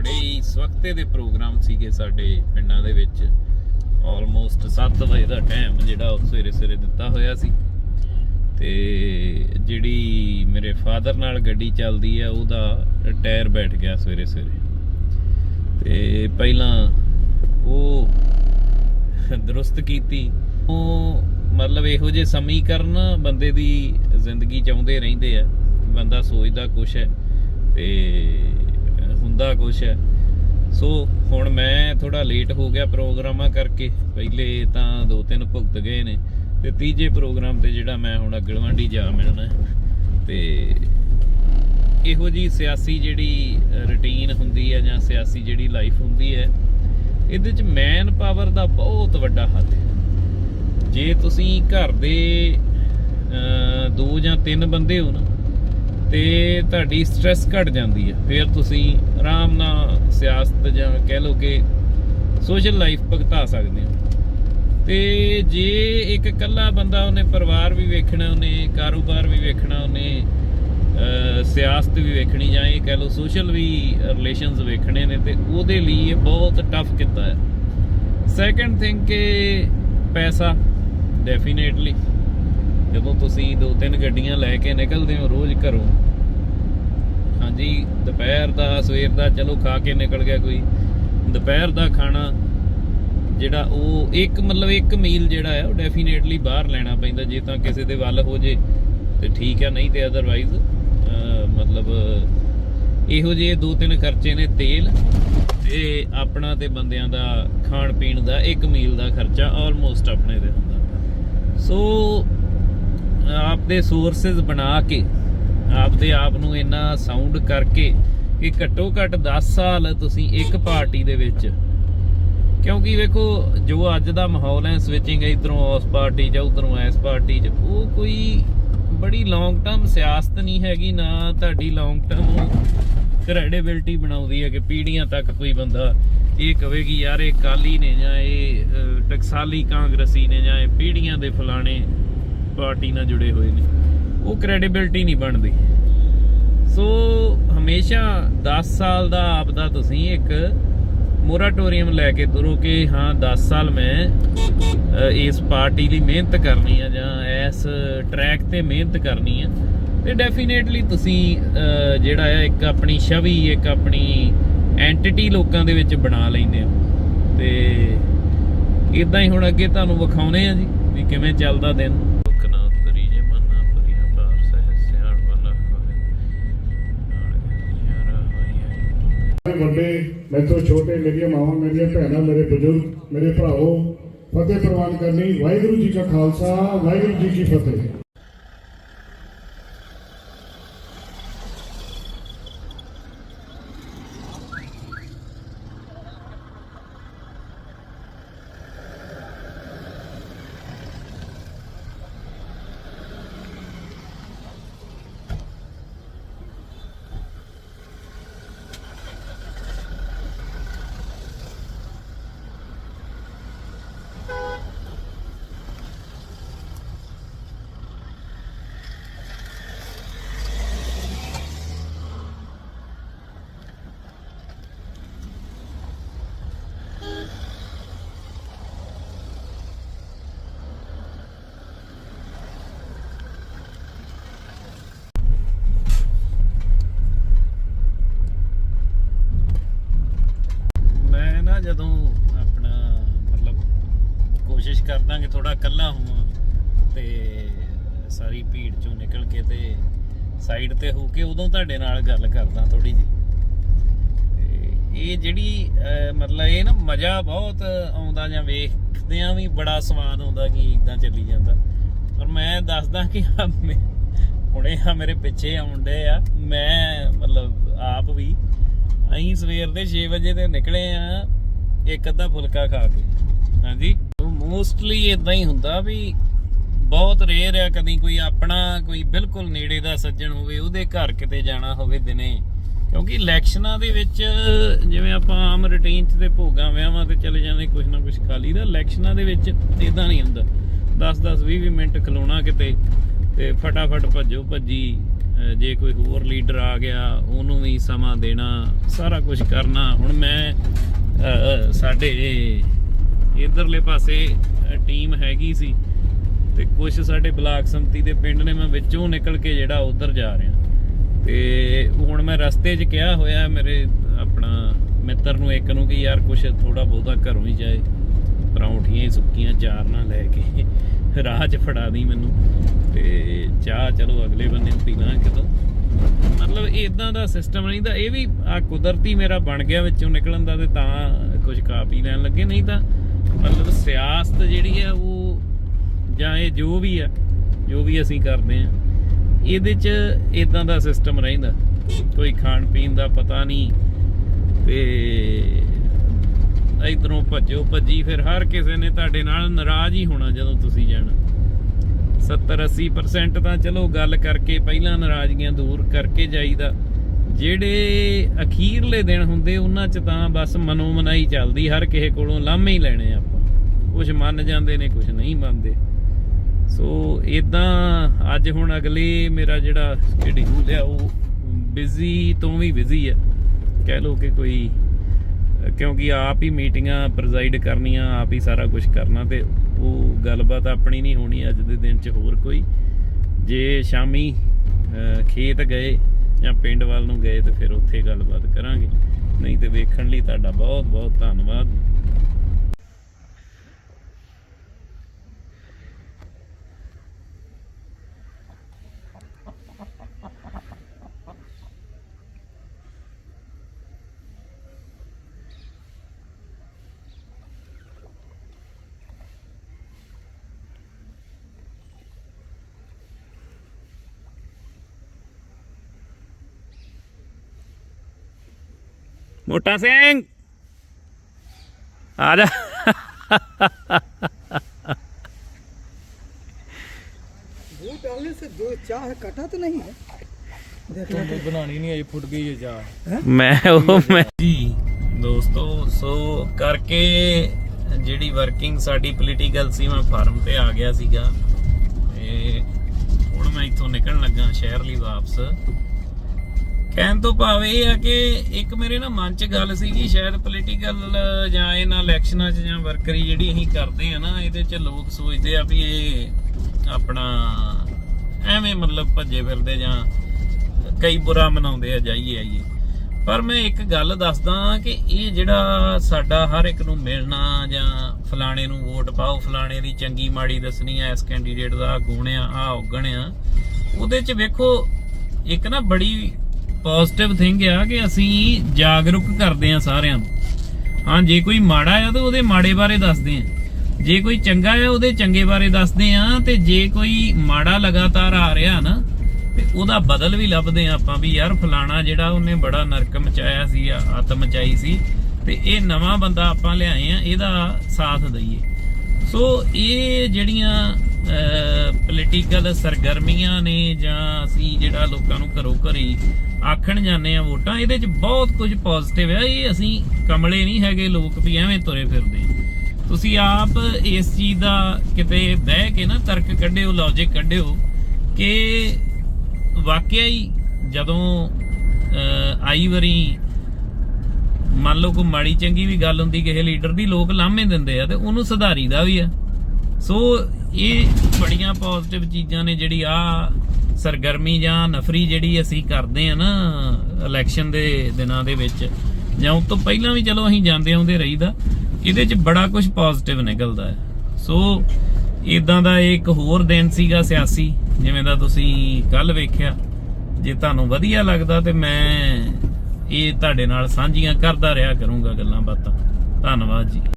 ਬੜੇ ਹੀ ਸਵਖਤੇ ਦੇ ਪ੍ਰੋਗਰਾਮ ਸੀਗੇ ਸਾਡੇ ਪਿੰਡਾਂ ਦੇ ਵਿੱਚ। ਆਲਮੋਸਟ 7 ਵਜੇ ਦਾ ਟਾਈਮ ਜਿਹੜਾ ਉਹ ਸਵੇਰੇ ਸਵੇਰੇ ਦਿੱਤਾ ਹੋਇਆ ਸੀ। ਤੇ ਜਿਹੜੀ ਮੇਰੇ ਫਾਦਰ ਨਾਲ ਗੱਡੀ ਚੱਲਦੀ ਹੈ ਉਹਦਾ ਟਾਇਰ ਬੈਠ ਗਿਆ ਸਵੇਰੇ ਸਵੇਰੇ। ਤੇ ਪਹਿਲਾਂ ਉਹ ਦਰੁਸਤ ਕੀਤੀ। ਉਹ ਮਤਲਬ ਇਹੋ ਜਿਹੇ ਸਮੀਕਰਨ ਬੰਦੇ ਦੀ ਜ਼ਿੰਦਗੀ ਚਾਹੁੰਦੇ ਰਹਿੰਦੇ ਆ। ਬੰਦਾ ਸੋਚਦਾ ਕੁਛ ਹੈ ਤੇ ਹੁੰਦਾ ਕੁਛ। ਹੈ ਸੋ ਹੁਣ ਮੈਂ ਥੋੜਾ ਲੇਟ ਹੋ ਗਿਆ ਪ੍ਰੋਗਰਾਮਾਂ ਕਰਕੇ। ਪਹਿਲੇ ਤਾਂ ਦੋ ਤਿੰਨ ਭੁਗਤ ਗਏ ਨੇ ਤੇ ਤੀਜੇ ਪ੍ਰੋਗਰਾਮ ਤੇ ਜਿਹੜਾ ਮੈਂ ਹੁਣ ਅਗਲਵਾਂਡੀ ਜਾ ਮਿਲਣਾ। ਹੈ। ਤੇ ਇਹੋ ਜੀ ਸਿਆਸੀ ਜਿਹੜੀ ਰੁਟੀਨ ਹੁੰਦੀ ਹੈ ਜਾਂ ਸਿਆਸੀ ਜਿਹੜੀ ਲਾਈਫ ਹੁੰਦੀ ਹੈ, ਇਹਦੇ ਚ ਮੈਨ ਪਾਵਰ ਦਾ ਬਹੁਤ ਵੱਡਾ ਹੱਥ ਹੈ। ਜੇ ਤੁਸੀਂ ਘਰ ਦੇ ਦੋ ਜਾਂ ਤਿੰਨ ਬੰਦੇ ਹੋ ਨਾ ਤੇ ਤੁਹਾਡੀ ਸਟ੍ਰੈਸ ਘਟ ਜਾਂਦੀ ਹੈ। ਫਿਰ ਤੁਸੀਂ ਆਰਾਮ ਨਾਲ ਸਿਆਸਤ ਜਾਂ ਕਹਿ ਲਓ ਕਿ ਸੋਸ਼ਲ ਲਾਈਫ ਭਗਤਾ ਸਕਦੇ ਹੋ। ਤੇ ਜੇ ਇੱਕ ਇਕੱਲਾ ਬੰਦਾ ਉਹਨੇ ਪਰਿਵਾਰ ਵੀ ਵੇਖਣਾ, ਉਹਨੇ ਕਾਰੋਬਾਰ ਵੀ ਵੇਖਣਾ, ਉਹਨੇ ਸਿਆਸਤ ਵੀ ਵੇਖਣੀ ਜਾਂ ਇਹ ਕਹਿ ਲਓ ਸੋਸ਼ਲ ਵੀ ਰਿਲੇਸ਼ਨਸ ਵੇਖਣੇ ਨੇ, ਤੇ ਉਹਦੇ ਲਈ ਇਹ ਬਹੁਤ ਟਫ ਕਿੱਤਾ ਹੈ। ਸੈਕੰਡ ਥਿੰਗ ਕਿ ਪੈਸਾ ਡੈਫੀਨੇਟਲੀ ਜਦੋਂ ਤੁਸੀਂ ਦੋ ਤਿੰਨ ਗੱਡੀਆਂ ਲੈ ਕੇ ਨਿਕਲਦੇ ਹੋ ਰੋਜ਼ ਘਰੋਂ ਹਾਂਜੀ, ਦੁਪਹਿਰ ਦਾ, ਸਵੇਰ ਦਾ, ਚਲੋ ਖਾ ਕੇ ਨਿਕਲ ਗਿਆ ਕੋਈ। ਦੁਪਹਿਰ ਦਾ ਖਾਣਾ ਜਿਹੜਾ ਉਹ ਇੱਕ, ਮਤਲਬ ਇੱਕ ਮੀਲ ਜਿਹੜਾ ਹੈ, ਉਹ ਡੈਫੀਨੇਟਲੀ ਬਾਹਰ ਲੈਣਾ ਪੈਂਦਾ, ਜੇ ਤਾਂ ਕਿਸੇ ਦੇ ਵੱਲ ਹੋ ਜੇ। ਤੇ ਠੀਕ ਹੈ ਨਹੀਂ ਤੇ ਅਦਰਵਾਈਜ਼ ਮਤਲਬ, ਇਹੋ ਜਿਹੇ ਦੋ ਤਿੰਨ ਖਰਚੇ ਨੇ ਤੇਲ ਤੇ ਆਪਣਾ ਤੇ ਬੰਦਿਆਂ ਦਾ ਖਾਣ ਪੀਣ ਦਾ ਇੱਕ ਮੀਲ ਦਾ ਖਰਚਾ ਆਲਮੋਸਟ ਆਪਣੇ ਤੇ ਹੁੰਦਾ। ਸੋ ਆਪਦੇ ਸੋਰਸਸ ਬਣਾ ਕੇ ਆਪਦੇ ਆਪ ਨੂੰ ਇੰਨਾ ਸਾਊਂਡ ਕਰਕੇ ਕਿ ਘੱਟੋ ਘੱਟ 10 ਸਾਲ ਤੁਸੀਂ ਇੱਕ ਪਾਰਟੀ ਦੇ ਵਿੱਚ। ਕਿਉਂਕਿ ਵੇਖੋ, ਜੋ ਅੱਜ ਦਾ ਮਾਹੌਲ ਹੈ ਸਵਿਚਿੰਗ ਇਧਰੋਂ ਉਸ ਪਾਰਟੀ ਚ, ਉਧਰੋਂ ਇਸ ਪਾਰਟੀ ਚ, ਉਹ ਕੋਈ ਬੜੀ ਲੌਂਗ ਟਰਮ ਸਿਆਸਤ ਨਹੀਂ ਹੈਗੀ, ਨਾ ਤੁਹਾਡੀ ਲੌਂਗ ਟਰਮ ਕ੍ਰੈਡੀਬਿਲਟੀ ਬਣਾਉਂਦੀ ਹੈ ਕਿ ਪੀੜ੍ਹੀਆਂ ਤੱਕ ਕੋਈ ਬੰਦਾ ਇਹ ਕਵੇ ਕਿ ਯਾਰ ਇਹ ਕਾਲੀ ਨੇ ਜਾਂ ਇਹ ਟਕਸਾਲੀ ਕਾਂਗਰਸੀ ਨੇ ਜਾਂ ਇਹ ਪੀੜ੍ਹੀਆਂ ਦੇ ਫਲਾਣੇ ਪਾਰਟੀ ਨਾਲ ਜੁੜੇ ਹੋਏ ਨੇ। ਕ੍ਰੈਡੀਬਿਲਟੀ ਨਹੀਂ ਬਣਦੀ। ਸੋ ਹਮੇਸ਼ਾ 10 ਸਾਲ ਦਾ ਆਪਦਾ ਤੁਸੀਂ ਇੱਕ ਮੋਰਾਟੋਰੀਅਮ ਲੈ ਕੇ ਤੁਰੋ ਕਿ ਹਾਂ 10 ਸਾਲ ਮੈਂ ਇਸ ਪਾਰਟੀ ਲਈ ਮਿਹਨਤ ਕਰਨੀ ਆ ਜਾਂ ਇਸ ਟਰੈਕ ਤੇ ਮਿਹਨਤ ਕਰਨੀ ਆ। ਤੇ ਡੈਫੀਨੇਟਲੀ ਤੁਸੀਂ ਜਿਹੜਾ ਹੈ ਇੱਕ ਆਪਣੀ ਛਵੀ, ਇੱਕ ਆਪਣੀ ਐਂਟੀਟੀ ਲੋਕਾਂ ਦੇ ਵਿੱਚ ਬਣਾ ਲੈਂਦੇ ਹੋ। ਤੇ ਇਦਾਂ ਹੀ ਹੁਣ ਅੱਗੇ ਤੁਹਾਨੂੰ ਵਿਖਾਉਨੇ ਆ ਜੀ, ਵੀ ਕਿਵੇਂ ਚੱਲਦਾ ਦਿਨ। ਵੱਡੇ, ਮੈਥੋਂ ਛੋਟੇ, ਮੇਰੀਆਂ ਮਾਵਾਂ, ਮੇਰੀਆਂ ਭੈਣਾਂ, ਮੇਰੇ ਬਜ਼ੁਰਗ, ਮੇਰੇ ਭਰਾਓ ਫਤਿਹ ਪ੍ਰਵਾਨ ਕਰਨੀ ਵਾਹਿਗੁਰੂ ਜੀ ਕਾ ਖਾਲਸਾ, ਵਾਹਿਗੁਰੂ ਜੀ ਕੀ ਫਤਿਹ ਮੈਂ ਨਾ ਜਦੋਂ ਆਪਣਾ ਮਤਲਬ ਕੋਸ਼ਿਸ਼ ਥੋੜਾ ਇਕੱਲਾ ਹੋਵਾਂ ਤੇ ਸਾਰੀ ਭੀੜ ਚੋਂ ਨਿਕਲ ਕੇ ਤੇ ਸਾਈਡ ਤੇ ਹੋ ਕੇ ਉਦੋਂ ਤੁਹਾਡੇ ਨਾਲ ਗੱਲ ਕਰਦਾ ਥੋੜੀ ਜੀ ਇਹ ਜਿਹੜੀ ਮਤਲਬ ਇਹ ਨਾ ਮਜ਼ਾ ਬਹੁਤ ਆਉਂਦਾ ਜਾਂ ਵੇਖਦਿਆਂ ਵੀ ਬੜਾ ਸਵਾਦ ਆਉਂਦਾ ਕਿ ਇਦਾਂ ਚੱਲੀ ਜਾਂਦਾ। ਪਰ ਮੈਂ ਦੱਸਦਾ ਕਿ ਹੁਣੇ ਆ ਮੇਰੇ ਪਿੱਛੇ ਆਉਂਦੇ ਆ। ਮੈਂ ਮਤਲਬ ਆਪ ਵੀ ਅਸੀਂ ਸਵੇਰ ਦੇ 6 ਵਜੇ ਤੇ ਨਿਕਲੇ ਆ ਇੱਕ ਅੱਧਾ ਫੁਲਕਾ ਖਾ ਕੇ। ਹਾਂਜੀ? ਮੋਸਟਲੀ ਇਦਾਂ ਹੀ ਹੁੰਦਾ ਵੀ ਬਹੁਤ ਰੇਅਰ ਆ ਕਦੀ ਕੋਈ ਆਪਣਾ ਕੋਈ ਬਿਲਕੁਲ ਨੇੜੇ ਦਾ ਸੱਜਣ ਹੋਵੇ, ਉਹਦੇ ਘਰ ਕਿਤੇ ਜਾਣਾ ਹੋਵੇ ਦਿਨੇ। ਕਿਉਂਕਿ ਇਲੈਕਸ਼ਨਾਂ ਦੇ ਵਿੱਚ ਜਿਵੇਂ ਆਪਾਂ ਆਮ ਰੁਟੀਨ 'ਚ ਤੇ ਭੋਗਾਂ ਵਿਆਹਾਂ ਤੇ ਚਲੇ ਜਾਂਦੇ ਕੁਝ ਨਾ ਕੁਝ ਖਾ ਲਈਦਾ, ਇਲੈਕਸ਼ਨਾਂ ਦੇ ਵਿੱਚ ਇਦਾਂ ਨਹੀਂ ਹੁੰਦਾ। 10 10 20 20 ਮਿੰਟ ਖਲੋਣਾ ਕਿਤੇ ਤੇ ਫਟਾਫਟ ਭੱਜੋ ਭੱਜੀ ਜੇ ਕੋਈ ਹੋਰ ਲੀਡਰ ਆ ਗਿਆ, ਉਹਨੂੰ ਵੀ ਸਮਾਂ ਦੇਣਾ, ਸਾਰਾ ਕੁਝ ਕਰਨਾ। ਹੁਣ ਮੈਂ ਸਾਡੇ ਇਧਰਲੇ ਪਾਸੇ ਟੀਮ ਹੈਗੀ ਸੀ ਤੇ ਕੁਝ ਸਾਡੇ ਬਲਾਕ ਸੰਮਤੀ ਦੇ ਪਿੰਡ ਨੇ ਮੈਂ ਵਿੱਚੋਂ ਨਿਕਲ ਕੇ ਜਿਹੜਾ ਉਧਰ ਜਾ ਰਿਹਾ। ਤੇ ਹੁਣ ਮੈਂ ਰਸਤੇ 'ਚ ਕਿਹਾ ਹੋਇਆ ਮੇਰੇ ਆਪਣਾ ਮਿੱਤਰ ਨੂੰ ਇੱਕ ਨੂੰ ਕਿ ਯਾਰ ਕੁਛ ਥੋੜਾ ਬਹੁਤਾ ਘਰੋਂ ਹੀ ਜਾਏ, ਪਰੌਂਠੀਆਂ ਹੀ ਸੁੱਕੀਆਂ ਚਾਰ ਨਾਲ ਲੈ ਕੇ ਰਾਹ 'ਚ ਫੜਾ ਦੀ ਮੈਨੂੰ। ਤੇ ਚਾਹ ਚਲੋ ਅਗਲੇ ਬੰਨੇ ਪੀ ਲਾਂ ਕਿਤੋਂ। ਮਤਲਬ ਇਦਾਂ ਦਾ ਸਿਸਟਮ ਨਹੀਂ ਤਾਂ ਇਹ ਵੀ ਆ ਕੁਦਰਤੀ ਮੇਰਾ ਬਣ ਗਿਆ ਵਿੱਚੋਂ ਨਿਕਲਣ ਦਾ ਤੇ ਤਾਂ ਕੁਝ ਖਾ ਪੀ ਲੈਣ ਲੱਗੇ, ਨਹੀਂ ਤਾਂ ਮਤਲਬ ਸਿਆਸਤ ਜਿਹੜੀ ਆ ਉਹ ਜਾਂ ਇਹ ਜੋ ਵੀ ਆ, ਜੋ ਵੀ ਅਸੀਂ ਕਰਦੇ ਆ, ਇਹਦੇ 'ਚ ਇਦਾਂ ਦਾ ਸਿਸਟਮ ਰਹਿੰਦਾ। ਕੋਈ ਖਾਣ ਪੀਣ ਦਾ ਪਤਾ ਨਹੀਂ ਤੇ ਇਧਰੋਂ ਭੱਜੋ ਭੱਜੀ, ਫਿਰ ਹਰ ਕਿਸੇ ਨੇ ਤੁਹਾਡੇ ਨਾਲ ਨਾਰਾਜ਼ ਹੀ ਹੋਣਾ ਜਦੋਂ ਤੁਸੀਂ ਜਾਣਾ। 70 80% ਤਾਂ ਚਲੋ ਗੱਲ ਕਰਕੇ ਪਹਿਲਾਂ ਨਾਰਾਜ਼ਗੀਆਂ ਦੂਰ ਕਰਕੇ ਜਾਈਦਾ। ਜਿਹੜੇ ਅਖੀਰਲੇ ਦਿਨ ਹੁੰਦੇ, ਉਹਨਾਂ 'ਚ ਤਾਂ ਬਸ ਮਨੋ ਮਨਾਈ ਚੱਲਦੀ, ਹਰ ਕਿਸੇ ਕੋਲੋਂ ਲਾਮੇ ਹੀ ਲੈਣੇ ਆਪਾਂ। ਕੁਝ ਮੰਨ ਜਾਂਦੇ ਨੇ ਕੁਝ ਨਹੀਂ ਮੰਨਦੇ। ਸੋ ਇਦਾਂ ਅੱਜ ਹੁਣ ਅਗਲੇ ਮੇਰਾ ਜਿਹੜਾ ਸ਼ਡਿਊਲ ਆ, ਉਹ ਬਿਜ਼ੀ ਤੋਂ ਵੀ ਬਿਜ਼ੀ ਆ। ਕਹਿ ਲਓ ਕਿ ਕੋਈ, ਕਿਉਂਕਿ ਆਪ ਹੀ ਮੀਟਿੰਗਾਂ ਪ੍ਰੈਜ਼ਾਈਡ ਕਰਨੀਆਂ, ਆਪ ਹੀ ਸਾਰਾ ਕੁਝ ਕਰਨਾ ਤੇ ਉਹ ਗੱਲਬਾਤ ਆਪਣੀ ਨਹੀਂ ਹੋਣੀ ਅੱਜ ਦੇ ਦਿਨ 'ਚ ਹੋਰ ਕੋਈ। ਜੇ ਸ਼ਾਮੀ ਖੇਤ ਗਏ ਜਾਂ ਪਿੰਡ ਵੱਲ ਨੂੰ ਗਏ ਤੇ ਫਿਰ ਉੱਥੇ ਗੱਲਬਾਤ ਕਰਾਂਗੇ। ਨਹੀਂ ਤੇ ਵੇਖਣ ਲਈ ਤੁਹਾਡਾ ਬਹੁਤ ਬਹੁਤ ਧੰਨਵਾਦ। ਮੋਟਾ ਸਿੰਘ ਆ ਜਾ दूध डालने से दो चाह कटा तो नहीं है देखो ਬਣਾਣੀ ਨਹੀਂ ਆਈ ਫੁੱਟ ਗਈ ਹੈ ਜਾ ਮੈਂ ਉਹ ਮੈਂ ਜੀ ਦੋਸਤੋ ਸੋ ਕਰਕੇ ਜਿਹੜੀ ਵਰਕਿੰਗ ਸਾਡੀ ਪੋਲੀਟੀਕਲ ਸੀ ਮੈਂ ਫਾਰਮ ਤੇ ਆ ਗਿਆ ਸੀਗਾ ਤੇ ਹੁਣ ਮੈਂ ਇੱਥੋਂ ਨਿਕਲਣ ਲੱਗਾ ਸ਼ਹਿਰ ਲਈ ਵਾਪਸ ਕਹਿਣ ਤੋਂ ਭਾਵ ਇਹ ਆ ਕਿ ਇੱਕ ਮੇਰੇ ਨਾ ਮਨ 'ਚ ਗੱਲ ਸੀਗੀ, ਸ਼ਾਇਦ ਪੋਲੀਟੀਕਲ ਜਾਂ ਇਹਨਾਂ ਇਲੈਕਸ਼ਨਾਂ 'ਚ ਜਾਂ ਵਰਕਰੀ ਜਿਹੜੀ ਅਸੀਂ ਕਰਦੇ ਆ ਨਾ, ਇਹਦੇ 'ਚ ਲੋਕ ਸੋਚਦੇ ਆ ਵੀ ਇਹ ਆਪਣਾ ਐਵੇਂ ਮਤਲਬ ਭੱਜੇ ਫਿਰਦੇ ਜਾਂ ਕਈ ਬੁਰਾ ਮਨਾਉਂਦੇ ਆ, ਜਾਈਏ ਆਈਏ। ਪਰ ਮੈਂ ਇੱਕ ਗੱਲ ਦੱਸਦਾ ਕਿ ਇਹ ਜਿਹੜਾ ਸਾਡਾ ਹਰ ਇੱਕ ਨੂੰ ਮਿਲਣਾ ਜਾਂ ਫਲਾਣੇ ਨੂੰ ਵੋਟ ਪਾਓ, ਫਲਾਣੇ ਦੀ ਚੰਗੀ ਮਾੜੀ ਦੱਸਣੀ ਆ, ਇਸ ਕੈਂਡੀਡੇਟ ਦਾ ਗੁਣ ਆ ਆ ਔਗਣ ਆ, ਉਹਦੇ 'ਚ ਵੇਖੋ, ਇੱਕ ਨਾ ਬੜੀ ਪੋਜ਼ਿਟਿਵ ਥਿੰਗ ਆ ਕਿ ਅਸੀਂ ਜਾਗਰੂਕ ਕਰਦੇ ਆ ਸਾਰਿਆਂ ਨੂੰ। ਹਾਂ, ਜੇ ਕੋਈ ਮਾੜਾ ਆ ਤਾਂ ਉਹਦੇ ਮਾੜੇ ਬਾਰੇ ਦੱਸਦੇ ਆ ਜੇ ਕੋਈ ਚੰਗਾ ਆ, ਉਹਦੇ ਚੰਗੇ ਬਾਰੇ ਦੱਸਦੇ ਆ ਤੇ ਜੇ ਕੋਈ ਮਾੜਾ ਲਗਾਤਾਰ ਆ ਰਿਹਾ ਨਾ, ਤੇ ਉਹਦਾ ਬਦਲ ਵੀ ਲੱਭਦੇ ਆ ਆਪਾਂ ਵੀ ਯਾਰ ਫਲਾਣਾ ਜਿਹੜਾ ਉਹਨੇ ਬੜਾ ਨਰਕ ਮਚਾਇਆ ਸੀ ਆ ਅੱਤ ਮਚਾਈ ਸੀ, ਤੇ ਇਹ ਨਵਾਂ ਬੰਦਾ ਆਪਾਂ ਲਿਆਏ ਆ ਇਹਦਾ ਸਾਥ ਦਈਏ। ਸੋ ਇਹ ਜਿਹੜੀਆਂ ਪੋਲੀਟੀਕਲ ਸਰਗਰਮੀਆਂ ਨੇ ਜਾਂ ਅਸੀਂ ਜਿਹੜਾ ਲੋਕਾਂ ਨੂੰ ਘਰੋਂ ਘਰੀ ਆਖਣ ਜਾਂਦੇ ਆ ਵੋਟਾਂ, ਇਹਦੇ ਚ ਬਹੁਤ ਕੁਝ ਪੋਜ਼ਿਟਿਵ ਆ। ਇਹ ਅਸੀਂ ਕਮਲੇ ਨਹੀਂ ਹੈਗੇ, ਲੋਕ ਵੀ ਐਵੇਂ ਤੁਰੇ ਫਿਰਦੇ ਤੁਸੀਂ ਆਪ ਇਸ ਚੀਜ਼ ਦਾ ਕਿਤੇ ਬਹਿ ਕੇ ਨਾ ਤਰਕ ਕੱਢਿਓ ਲੌਜੀਕ ਕੱਢਿਓ ਕਿ ਵਾਕਿਆ ਹੀ ਜਦੋਂ ਆਈ ਵਾਰੀ ਮੰਨ ਲਓ ਕੋਈ ਮਾੜੀ ਚੰਗੀ ਵੀ ਗੱਲ ਹੁੰਦੀ, ਕਿਸੇ ਲੀਡਰ ਦੀ, ਲੋਕ ਲਾਮੇ ਦਿੰਦੇ ਆ ਤੇ ਉਹਨੂੰ ਸੁਧਾਰੀਦਾ ਵੀ ਆ। ਸੋ ਇਹ ਬੜੀਆਂ ਪੋਜ਼ਿਟਿਵ ਚੀਜ਼ਾਂ ਨੇ ਜਿਹੜੀ ਆ ਸਰਗਰਮੀ ਜਾਂ ਨਫਰੀ ਜਿਹੜੀ ਅਸੀਂ ਕਰਦੇ ਆ ਨਾ ਇਲੈਕਸ਼ਨ ਦੇ ਦਿਨਾਂ ਦੇ ਵਿੱਚ, ਜਾਂ ਉਸ ਤੋਂ ਪਹਿਲਾਂ ਵੀ ਚਲੋ ਅਸੀਂ ਜਾਂਦੇ ਆਉਂਦੇ ਰਹੀਦਾ, ਇਹਦੇ 'ਚ ਬੜਾ ਕੁਝ ਪੋਜ਼ਿਟਿਵ ਨਿਕਲਦਾ ਹੈ। ਸੋ ਇਦਾਂ ਦਾ ਇੱਕ ਹੋਰ ਦਿਨ ਸੀਗਾ ਸਿਆਸੀ, ਜਿਵੇਂ ਦਾ ਤੁਸੀਂ ਕੱਲ ਵੇਖਿਆ। ਜੇ ਤੁਹਾਨੂੰ ਵਧੀਆ ਲੱਗਦਾ ਤੇ ਮੈਂ ਇਹ ਤੁਹਾਡੇ ਨਾਲ ਸਾਂਝੀਆਂ ਕਰਦਾ ਰਿਹਾ ਕਰੂੰਗਾ ਗੱਲਾਂ ਬਾਤਾਂ। ਧੰਨਵਾਦ ਜੀ।